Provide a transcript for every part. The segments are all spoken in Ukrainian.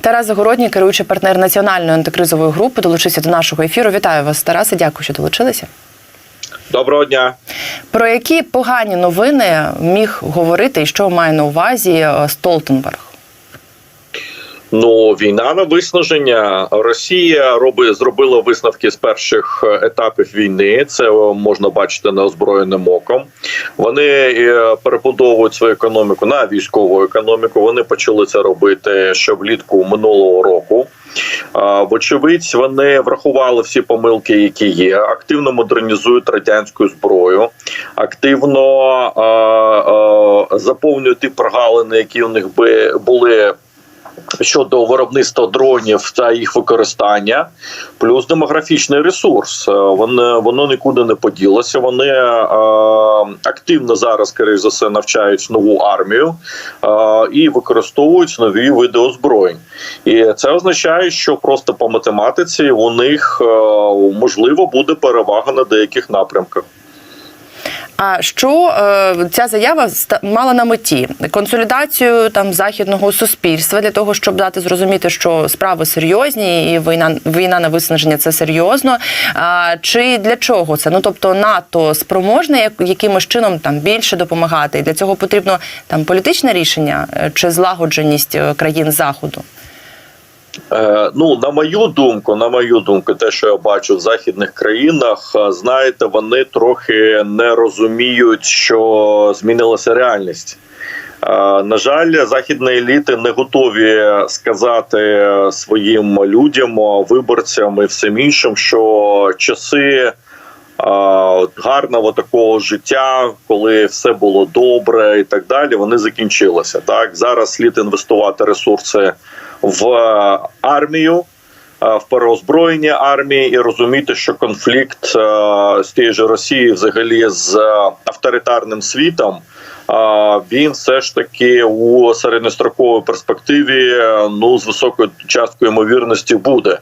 Тарас Загородній, керуючий партнер національної антикризової групи, долучився до нашого ефіру. Вітаю вас, Тарасе. Дякую, що долучилися. Доброго дня. Про які погані новини міг говорити і що має на увазі е, Столтенберг? Ну, війна на виснаження. Росія робить зробила висновки з перших е, етапів війни. Це можна бачити неозброєним оком. Вони е, перебудовують свою економіку на військову економіку. Вони почали це робити ще влітку минулого року. Вочевидь, вони врахували всі помилки, які є. Активно модернізують радянську зброю, активно заповнюють ті прогалини, які у них би були щодо виробництва дронів та їх використання, плюс демографічний ресурс. Е, Воно воно нікуди не поділося. Вони е, активно зараз, скоріш за все, навчають нову армію е, і використовують нові види озброєнь. І це означає, що просто по математиці у них е, можливо буде перевага на деяких напрямках. А що е, ця заява мала на меті консолідацію там західного суспільства для того, щоб дати зрозуміти, що справи серйозні, і війна війна на виснаження це серйозно. А, чи для чого це? Ну тобто НАТО спроможне як, якимось чином там більше допомагати, і для цього потрібно там політичне рішення е, чи злагодженість е, країн заходу. Е, ну, на мою думку, на мою думку, те, що я бачу в західних країнах, е, знаєте, вони трохи не розуміють, що змінилася реальність. Е, На жаль, західні еліти не готові сказати своїм людям, виборцям і всім іншим, що часи гарного такого життя, коли все було добре і так далі, вони закінчилися. Так зараз слід інвестувати ресурси в армію. В переозброєння армії і розуміти, що конфлікт а, з тією ж Росією, взагалі з авторитарним світом, він все ж таки у середньостроковій перспективі е, ну з високою часткою ймовірності буде.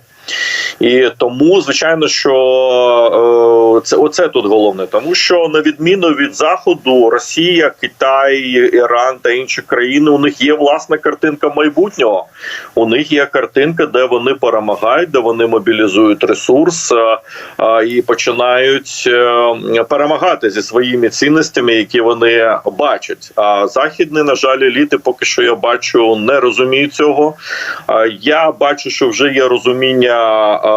І тому, звичайно, що е, це оце тут головне, тому що на відміну від заходу, Росія, Китай, Іран та інші країни у них є власна картинка майбутнього. У них є картинка, де вони перемагають, де вони мобілізують ресурс е, е, і починають перемагати зі своїми цінностями, які вони бачать. А західні, на жаль, еліти, поки що я бачу, не розуміють цього. Я бачу, що вже є розуміння е,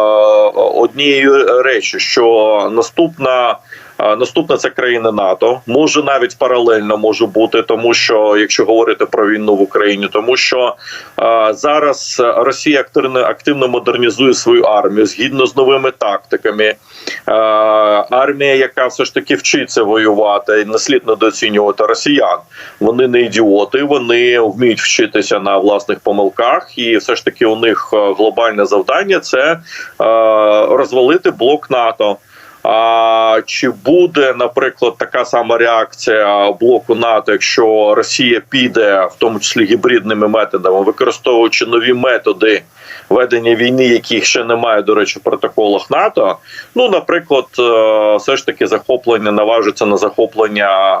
однієї речі, що наступна. Наступна це країни НАТО, може навіть паралельно може бути, тому що якщо говорити про війну в Україні, тому що зараз Росія активно активно модернізує свою армію згідно з новими тактиками. Армія, яка все ж таки вчиться воювати, і не слід недооцінювати росіян. Вони не ідіоти, вони вміють вчитися на власних помилках, і все ж таки у них е, глобальне завдання це е, розвалити блок НАТО. А чи буде, наприклад, така сама реакція блоку НАТО, якщо Росія піде, в тому числі гібридними методами, використовуючи нові методи ведення війни, яких ще немає, до речі, в протоколах НАТО? Ну, наприклад, е, все ж таки захоплення наважиться на захоплення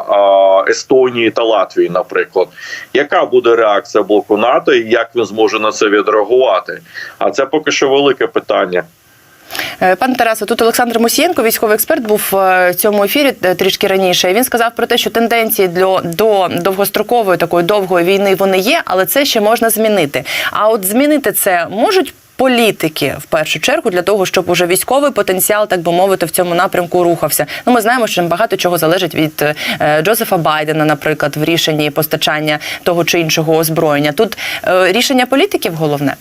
Естонії та Латвії, наприклад, яка буде реакція блоку НАТО, і як він зможе на це відреагувати? А це поки що велике питання. Е, Пане Тарасе, тут Олександр Мусієнко, військовий експерт, був е, в цьому ефірі е, трішки раніше. Він сказав про те, що тенденції для до довгострокової такої довгої війни вони є, але це ще можна змінити. А от змінити це можуть. Політики в першу чергу для того, щоб уже військовий потенціал, так би мовити, в цьому напрямку рухався. Ну, ми знаємо, що багато чого залежить від е, Джозефа Байдена, наприклад, в рішенні постачання того чи іншого озброєння. Тут е, рішення політиків головне.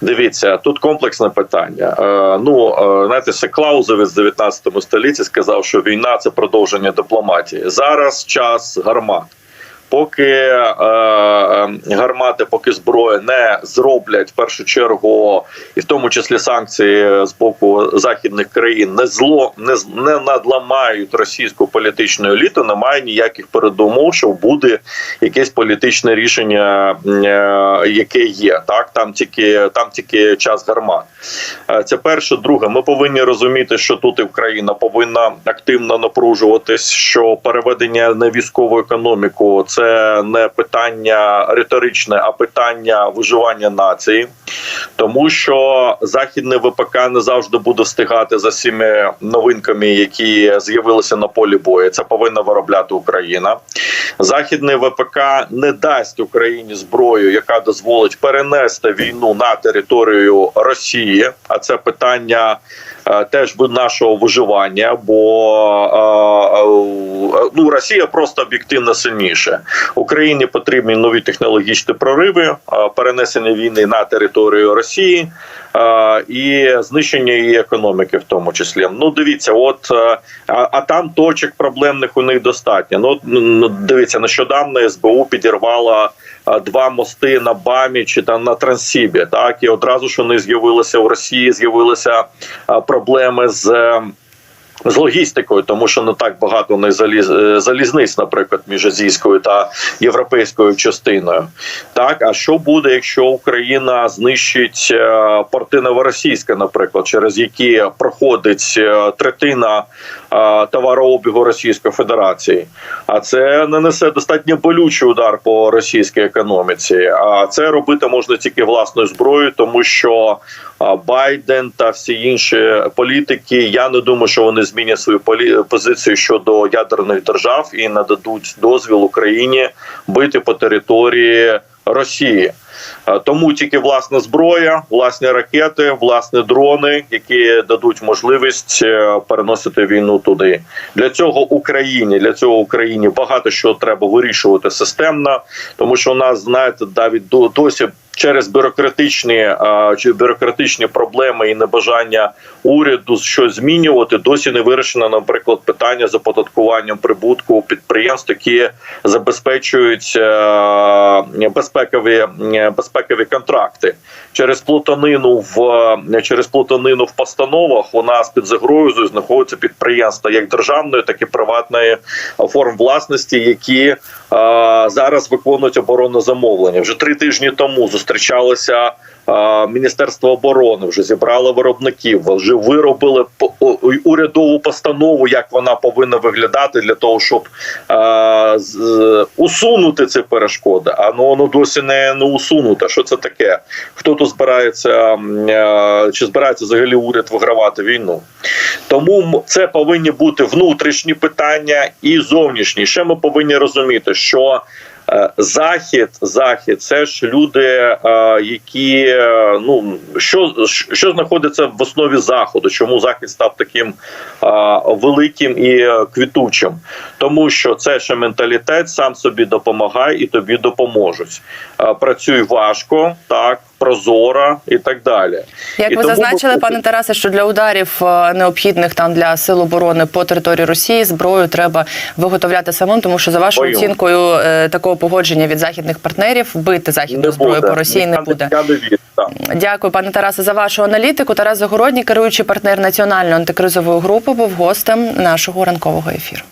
Дивіться, тут комплексне питання. Е, ну е, знаєте, це Клаузевець з 19 столітті сказав, що війна це продовження дипломатії. Зараз час гармат. Поки е, гармати, поки зброя не зроблять в першу чергу, і в тому числі санкції з боку західних країн, не зло не, не надламають російську політичну еліту, немає ніяких передумов, що буде якесь політичне рішення, е, яке є. Так там тільки там тільки час гармат. Е, Це перше. Друге, ми повинні розуміти, що тут і Україна повинна активно напружуватись, що переведення на військову економіку це не питання риторичне, а питання виживання нації, тому що західне ВПК не завжди буде встигати за всіми новинками, які з'явилися на полі бою. Це повинна виробляти Україна. Західний ВПК не дасть Україні зброю, яка дозволить перенести війну на територію Росії. А це питання теж ви- нашого виживання, бо е, е, ну Росія просто об'єктивно сильніше. Україні потрібні нові технологічні прориви, е, перенесення війни на територію Росії. Е, І знищення її економіки, в тому числі. Ну дивіться, от е, а, а там точок проблемних у них достатньо. Ну, ну дивіться, нещодавно СБУ підірвала два мости на Бамі чи там на Транссібі. Так і одразу ж вони з'явилися в Росії. З'явилися проблеми з. З логістикою, тому що не так багато них заліз, е, залізниць, наприклад, між азійською та європейською частиною. Так, а що буде, якщо Україна знищить е, порти Новоросійська, наприклад, через які проходить е, третина товарообігу Російської Федерації? А це нанесе достатньо болючий удар по російській економіці. А це робити можна тільки власною зброєю, тому що Байден та всі інші політики. Я не думаю, що вони змінять свою позицію щодо ядерних держав і нададуть дозвіл Україні бити по території Росії. Тому тільки власна зброя, власні ракети, власні дрони, які дадуть можливість е, переносити війну туди. Для цього Україні для цього Україні багато що треба вирішувати системно, тому що у нас знаєте навіть до- досі. Через бюрократичні чи бюрократичні проблеми і небажання уряду щось змінювати, досі не вирішено, наприклад, питання з оподаткуванням прибутку підприємств, які забезпечують е, безпекові е, безпекові контракти через плутанину в е, через плутанину в постановах. У нас під загрозою знаходяться підприємства як державної, так і приватної форм власності, які зараз виконують оборонне замовлення. Вже три тижні тому зустрічалися. Міністерство оборони вже зібрало виробників, вже виробили урядову постанову, як вона повинна виглядати для того, щоб е, з- усунути ці перешкоди. А ну воно досі не, не усунуте. Що це таке? Хто тут збирається е, чи збирається взагалі уряд вигравати війну? Тому це повинні бути внутрішні питання і зовнішні. Ще ми повинні розуміти, що захід, захід, це ж люди, е, які е, ну що, що знаходиться в основі заходу, чому захід став таким е, великим і е, квітучим, тому що це ще менталітет, сам собі допомагай і тобі допоможуть. Е, Працюй важко, так прозоро і так далі. Як І ви тому зазначили, пане Тарасе, що для ударів е, необхідних там для сил оборони по території Росії зброю треба виготовляти самим, тому що за вашою Бойову. оцінкою е, такого погодження від західних партнерів бити західну зброю по Росії не буде. Не вірю. Так. Дякую, пане Тарасе, за вашу аналітику. Тарас Загородній, керуючий партнер національної антикризової групи, був гостем нашого ранкового ефіру.